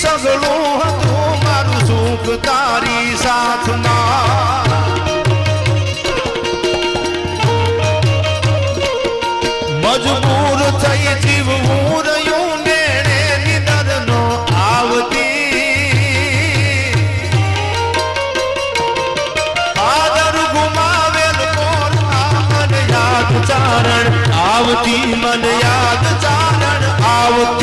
સગળું હતું મારું સુખ તારી સાથમાં મજબૂર થઈ જીવવું રહ્યું મેળે નિદર નો આવતી આદર ગુમાવેલ કોણ આ મન યાદ ચારણ આવતી મન યાદ ચારણ આવતી